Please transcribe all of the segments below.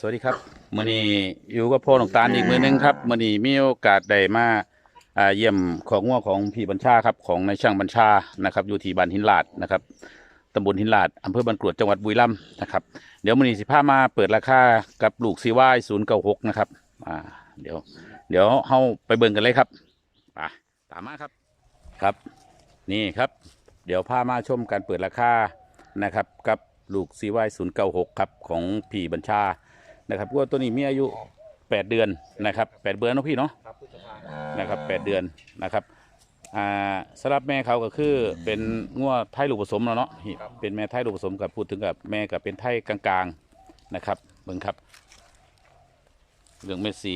สวัสดีครับมื่อนี้อยู่กับพ่อหนองตาอีกมือหนึงครับมื่อนี้มีโอกาสได้มาอ่าเยี่ยมของงัวของพี่บัญชาครับของนายช่างบัญชานะครับ อยู่ที่บ้านหินลาดนะครับตำบลหินลาดอำเภอบ้านกรวดจังหวัดบุรีรัมย์นะครับเดี๋ยวมื่อนี้สิพามาเปิดราคากับลูกซีวายศูนย์เก้าหกนะครับอ่าเดี๋ยว เดี๋ยวเฮาไปเบิ่งกันเลยครับไปตามมาครับครับ นี่ครับ เดี๋ยวพามาชมการเปิดราคานะครับกับลูกซีวายศูนย์เก้าหกครับของพี่บัญชา นะครับวัวตัวนี้มีอายุ 8 เดือนนะครับ8เดือนเนาะพี่เนาะครับพฤษภานะครับ8เดือนนะครับอ่าสำหรับแม่เขาก็คือเป็นงัวไทยลูกผสมแล้วเนาะนี่เป็นแม่ไทยลูกผสมกับพูดถึงกับแม่กับเป็นไทยกลางๆนะครับเบิ่งครับเรื่องเม็ดสี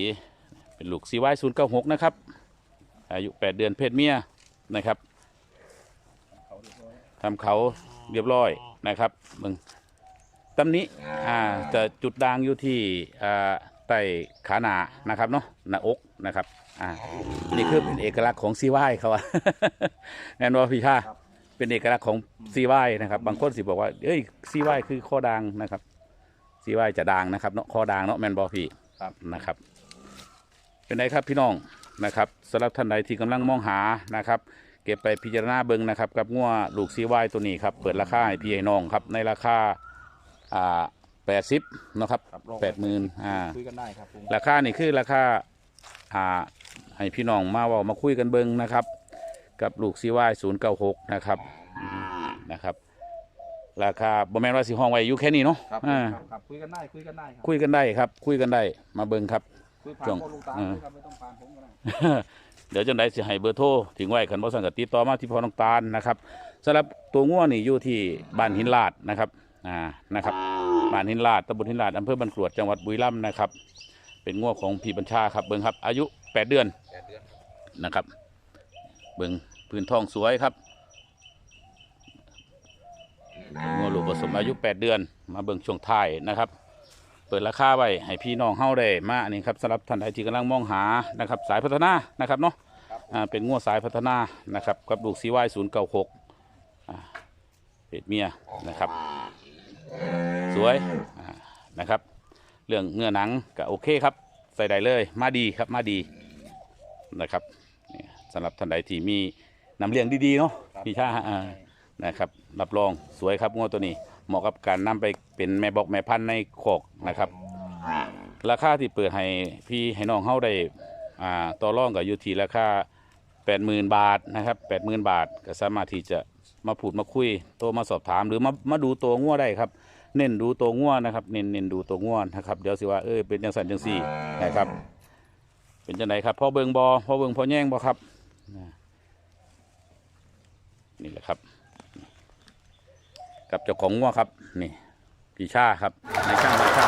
เป็นลูกซีไว้ศูนย์เก้าหกนะครับอายุ 8 เดือนเพศเมียนะครับเขาเรียบร้อยทำเขาเรียบร้อยนะครับมึง ตำนี้อ่าจะจุดด่างอยู่ที่อ่าใต้ขาหนานะครับเนาะหน้าอกนะครับอ่านี่คือเป็นเอกลักษณ์ของซีไวายเขาอะ แน่นอนพี่ชาเป็นเอกลักษณ์ของซีไวายนะครับ บางคนสิบอกว่าเอ้ยซีไวายคือข้อด่างนะครับซีไวายจะด่างนะครับเนาะข้อด่างเนาะแมนบอพี่ครับนะครับ เป็นไงครับพี่น้องนะครับสำหรับท่านใดที่กำลังมองหานะครับ เก็บไปพิจารณาเบิ้งนะครับ กับงัวลูกซีวายตัวนี้ครับเปิดราคาให้พี่ให้น้องครับในราคา อ่าแปดสิบนะครับครับลอง แปดหมื่นอ่าคุยกันได้ครับผมราคานี่คือราคาอ่าให้พี่น้องมาเว่ามาคุยกันเบิ้งนะครับ กับลูกซีวายศูนย์เก้าหกนะครับอืมนะครับ ราคาบ่แม่นว่าสิห้องไว้อยู่แค่นี้เนาะครับอ่าครับครับคุยกันได้คุยกันได้ครับคุยกันได้ครับ คุยกันได้มาเบิ้งครับ คุยผ่านช่วงโคลุงตาลเออ คุยครับไม่ต้องผ่านผมก็ได้ เดี๋ยวจังไดสิให้เบอร์โทรถึงไว้ขันบ่สั่งกับติดต่อมาที่พ่อน้องตาลนะครับสำหรับตัวง่วนี่อยู่ที่บ้านหินลาดนะครับ อ่านะครับบ้านหินลาดตำบลหินลาดอำเภอบันกรวดจังหวัดบุรีรัมย์นะครับ เป็นง่วของพี่บัญชาครับเบิ่งครับ อายุ8เดือนแปดเดือนครับนะครับ เบิ่งพื้นท้องสวยครับง่วลูกผสมอายุ8เดือน มาเบิ่งช่วงท้ายนะครับเปิดราคาไว้ให้พี่น้องเฮาได้มาอันนี้ครับสำหรับท่านใดที่กำลังมองหานะครับสายพัฒนานะครับเนาะครับอ่าเป็นงวดสายพัฒนานะครับกับลูกซีวายศูนย์เก้าหกเป็ดเมียนะครับ สวยอ่านะครับ เรื่องเนื้อหนังก็โอเคครับ ใส่ได้เลยมาดีครับมาดีนะครับนี่สำหรับท่านใดที่มีน้ำเลี้ยงดีๆเนาะครับพี่ชาอ่านะครับ รับรองสวยครับงวดตัวนี้ เหมาะกับการนำไปเป็นแม่บอกแม่พันธุ์ในโคอกนะครับ ราคาที่เปิดให้พี่ให้น้องเฮาได้อ่าต่อรองกับอยู่ที่ราคา80,000บาทนะครับ80,000บาทก็สามารถที่จะ มาพูดมาคุยโทรมาสอบถามหรือมามาดูตัวงัวได้ครับ เน้นดูตัวงัวนะครับ เน้นเน้นดูตัวงัวนะครับเดี๋ยวสิว่าเออเป็นจังสันจังสี่นะครับ เป็นจังไดครับพ่อเบิงบอพ่อเบิงพ่อแย่งบอครับนี่แหละครับ กับเจ้าของงัวครับ นี่พี่ชาครับในช่างพี่ชา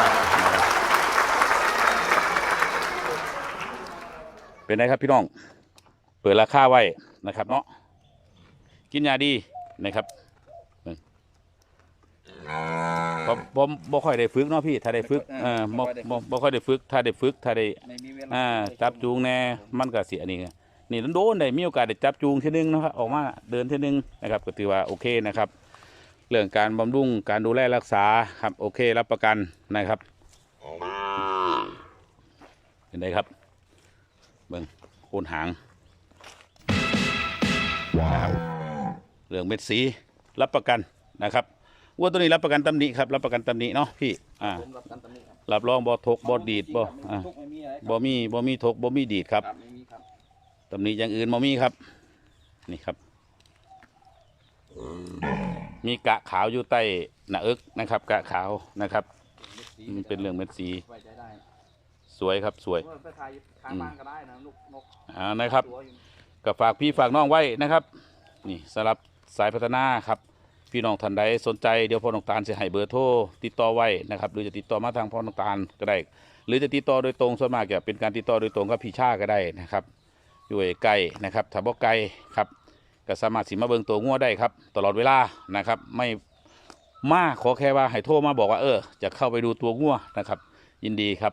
เป็นไงครับพี่น้อง เปิดราคาไว้นะครับเนาะกินยาดี นะครับเบิ่งบ่บ่บ่ค่อยได้ฝึกเนาะพี่ ถ้าได้ฝึกเออบ่บ่บ่ค่อยได้ฝึก ถ้าได้ฝึก ถ้าได้ไม่มีเวลาอ่าจับจูงแน่มันก็สิอันนี้ไงนี่โดนๆได้มีโอกาสได้จับจูงทีนึงนะครับออกมาเดินทีนึงนะครับ ก็ถือว่าโอเคนะครับ เรื่องการบำรุงการดูแลรักษาครับโอเครับประกันนะครับเห็นไหมครับเบิ่งโคนหางนะครับ เรื่องเม็ดสีรับประกันนะครับวัวตัวนี้รับประกันตำหนิครับรับประกันตำหนิเนาะพี่อ่าผมรับกันตำหนิครับรับรองบ่ทกบ่ดีดบ่ไม่มีอ่าทุกข์ไม่มีอะไรครับบ่มีบ่มีทกบ่มีดีดครับครับไม่มีครับตำหนิอย่างอื่นบ่มีครับ นี่ครับ มีกะขาวอยู่ใต้หน้าอกนะครับ กะขาวนะครับมันเป็นเรื่องเม็ดสีไว้ใจได้สวยครับสวยว่าไปถ่ายข้างบ้านก็ได้นะนกนกอ่านะครับ ตัวอยู่ ก็ฝากพี่ฝากน้องไว้นะครับ นี่สำหรับ สายพัฒนาครับพี่น้องท่านใดสนใจเดี๋ยวพ่อน้องตาลจะให้เบอร์โทรติดต่อไว้นะครับหรือจะติดต่อมาทางพ่อน้องตาลก็ได้หรือจะติดต่อโดยตรงส่วนมากจะเป็นการติดต่อโดยตรงกับพี่ชาก็ได้นะครับอยู่ใกลนะครับถ้าบ่ไกลครับก็สามารถสิมาเบิ่งตัวงัวได้ครับ ตลอดเวลานะครับ ไม่มาขอแค่ว่าให้โทรมาบอกว่าเออ จะเข้าไปดูตัวงัวนะครับ ยินดีครับ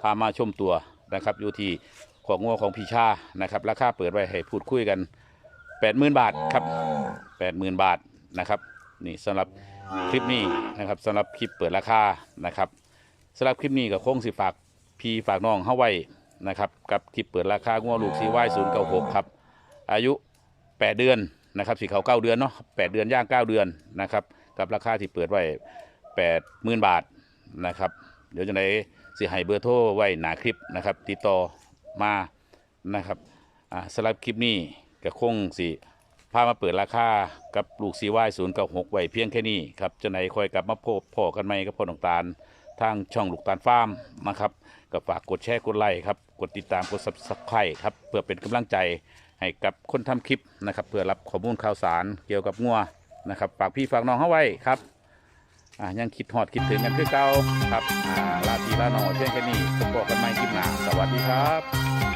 พามาชมตัวนะครับ อยู่ที่ของงัวของพี่ชานะครับราคาเปิดไว้ให้พูดคุยกัน 80,000บาทครับ80,000บาทนะครับ นี่สำหรับคลิปนี้นะครับสำหรับคลิปเปิดราคานะครับสำหรับคลิปนี้ก็คงสิฝากพี่ฝากน้องเฮาไว้นะครับกับที่เปิดราคางัวลูกซีไว้ศูนย์เก้าหกครับอายุ8เดือนนะครับสีเขาเก้าเดือนเนาะแเดือนย่าง9เดือนนะครับกับราคาที่เปิดไว้8 0,000บาทนะครับเดี๋ยวจะได้สิให้เบอร์โทรไว้หนาคลิปนะครับติดต่อมานะครับอ่าสำหรับคลิปนี้ ก็คงสิพามาเปิดราคากับลูกซีไว้ศูนย์เก้าหกไว้เพียงแค่นี้ครับจะไหนคอยกลับมาพบพ่อกันไหมกับพ่อน้องตาล ทางช่องลูกตาลฟาร์มนะครับก็ฝากกดแชร์กดไลค์ครับกดติดตามกดซับสไครต์ครับเพื่อเป็นกำลังใจให้กับคนทำคลิปนะครับ เพื่อรับข้อมูลข่าวสารเกี่ยวกับงัวนะครับฝากพี่ฝากน้องเข้าไว้ครับอ่ายังคิดหอดคิดถึงกันคือเก่าครับอ่าลาทีลาหนอเช่นแค่นี้พบกันใหม่คลิปหน้าสวัสดีครับ